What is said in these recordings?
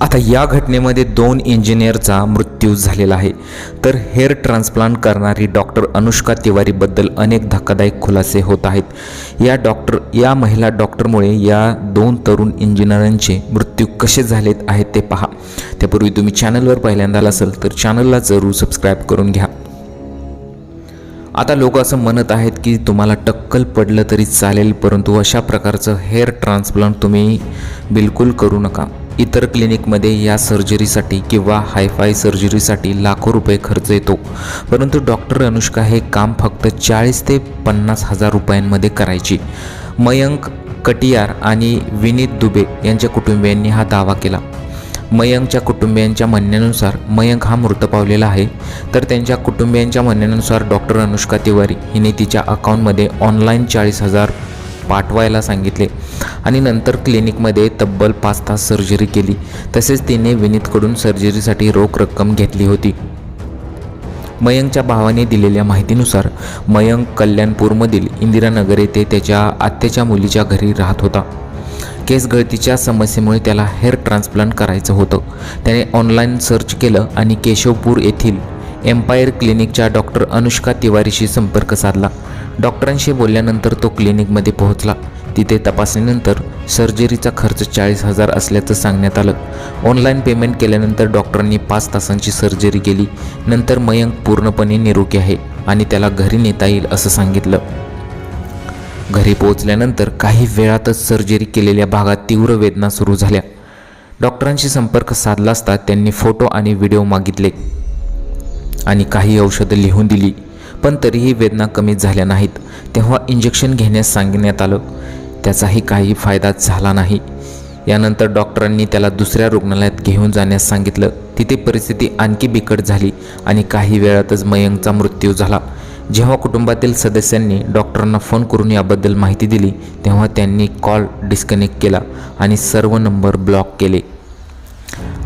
आता या घटनेमध्ये दोन इंजिनियरचा मृत्यू झालेला आहे. तर हेअर ट्रान्सप्लांट करणारी डॉक्टर अनुष्का तिवारीबद्दल अनेक धक्कादायक खुलासे होत आहेत. या डॉक्टर या महिला डॉक्टरमुळे या दोन तरुण इंजिनियरांचे मृत्यू कसे झालेत आहेत ते पहा. त्यापूर्वी तुम्ही चॅनलवर पहिल्यांदा असेल तर चॅनलला जरूर सबस्क्राईब करून घ्या. आता लोक असं म्हणत आहेत की तुम्हाला टक्कल पडलं तरी चालेल परंतु अशा प्रकारचं हेअर ट्रान्सप्लांट तुम्ही बिलकुल करू नका. इतर क्लिनिकमध्ये या सर्जरीसाठी किंवा हायफाय सर्जरीसाठी लाखो रुपये खर्च येतो. परंतु डॉक्टर अनुष्का हे काम फक्त चाळीस ते पन्नास हजार रुपयांमध्ये करायची. मयंक कटियार आणि विनीत दुबे यांच्या कुटुंबियांनी हा दावा केला. मयंकच्या कुटुंबियांच्या म्हणण्यानुसार मयंक हा मृत पावलेला आहे. तर त्यांच्या कुटुंबियांच्या म्हणण्यानुसार डॉक्टर अनुष्का तिवारी हिने तिच्या अकाउंटमध्ये ऑनलाईन चाळीस हजार पाठवायला सांगितले. आणि नंतर क्लिनिकमध्ये तब्बल पाच तास सर्जरी केली. तसेच तिने विनीतकडून सर्जरीसाठी रोख रक्कम घेतली होती. मयंकच्या भावाने दिलेल्या माहितीनुसार मयंक कल्याणपूरमधील इंदिरानगर येथे त्याच्या आत्याच्या मुलीच्या घरी राहत होता. केस गळतीच्या समस्येमुळे त्याला हेअर ट्रान्सप्लांट करायचं होतं. त्याने ऑनलाईन सर्च केलं आणि केशवपूर येथील एम्पायर क्लिनिकच्या डॉक्टर अनुष्का तिवारीशी संपर्क साधला. डॉक्टरांशी बोलल्यानंतर तो क्लिनिकमध्ये पोहोचला. तिथे तपासणीनंतर सर्जरीचा खर्च चाळीस हजार असल्याचं सांगण्यात आलं. ऑनलाईन पेमेंट केल्यानंतर डॉक्टरांनी पाच तासांची सर्जरी केली. नंतर मयंक पूर्णपणे निरोगी आहे आणि त्याला घरी नेता येईल असं सांगितलं. घरी पोहोचल्यानंतर काही वेळातच सर्जरी केलेल्या भागात तीव्र वेदना सुरू झाल्या. डॉक्टरांशी संपर्क साधला असता त्यांनी फोटो आणि व्हिडिओ मागितले आणि काही औषधं लिहून दिली. पण तरीही वेदना कमी झाल्या नाहीत. तेव्हा इंजेक्शन घेण्यास सांगण्यात आलं. त्याचाही काही फायदा झाला नाही. यानंतर डॉक्टरांनी त्याला दुसऱ्या रुग्णालयात घेऊन जाण्यास सांगितलं. तिथे परिस्थिती आणखी बिकट झाली आणि काही वेळातच मयंकचा मृत्यू झाला. जेव्हा कुटुंबातील सदस्यांनी डॉक्टरांना फोन करून याबद्दल माहिती दिली तेव्हा त्यांनी कॉल डिस्कनेक्ट केला आणि सर्व नंबर ब्लॉक केले.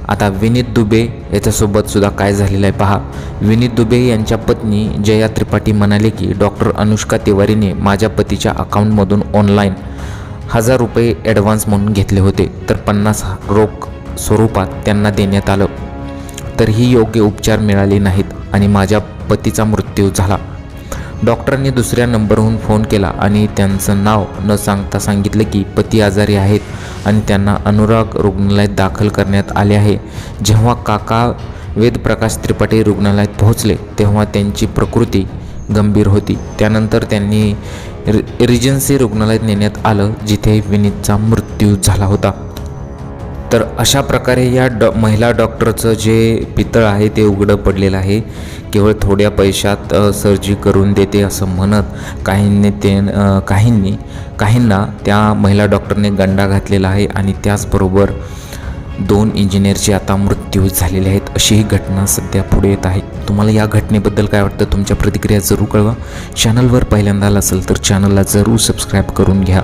आता विनीत दुबे याच्यासोबत सुद्धा काय झालेलं आहे पहा. विनीत दुबे यांच्या पत्नी जया त्रिपाठी म्हणाले की डॉक्टर अनुष्का तिवारीने माझ्या पतीच्या अकाउंटमधून ऑनलाईन हजार रुपये ॲडव्हान्स म्हणून घेतले होते. तर पन्नास रोख स्वरूपात त्यांना देण्यात आलं. तर ही योग्य उपचार मिळाले नाहीत आणि माझ्या पतीचा मृत्यू झाला. डॉक्टरांनी दुसऱ्या नंबरहून फोन केला आणि त्यांचं नाव न सांगता सांगितलं की पती आजारी आहेत आणि त्यांना अनुराग रुग्णालयात दाखल करण्यात आले आहे. जेव्हा काका वेदप्रकाश त्रिपाठी रुग्णालयात पोहोचले तेव्हा त्यांची प्रकृती गंभीर होती. त्यानंतर त्यांनी रि रिजन्सी रुग्णालयात नेण्यात आलं जिथे विनीतचा मृत्यू झाला होता. तर अशा प्रकारे या डॉ महिला डॉक्टरचं जे पितळ आहे ते उघडं पडलेलं आहे. केवळ थोड्या पैशात सर्जी करून देते असं म्हणत काहींनी ते काहींनी काहींना त्या महिला डॉक्टरने गंडा घातलेला आहे आणि त्याचबरोबर दोन इंजिनियरचे आता मृत्यू झालेले आहेत अशी ही घटना सध्या पुढे येत आहे. तुम्हाला या घटनेबद्दल काय वाटतं तुमच्या प्रतिक्रिया जरूर कळवा. चॅनलवर पहिल्यांदा आला असेल तर चॅनलला जरूर सबस्क्राईब करून घ्या.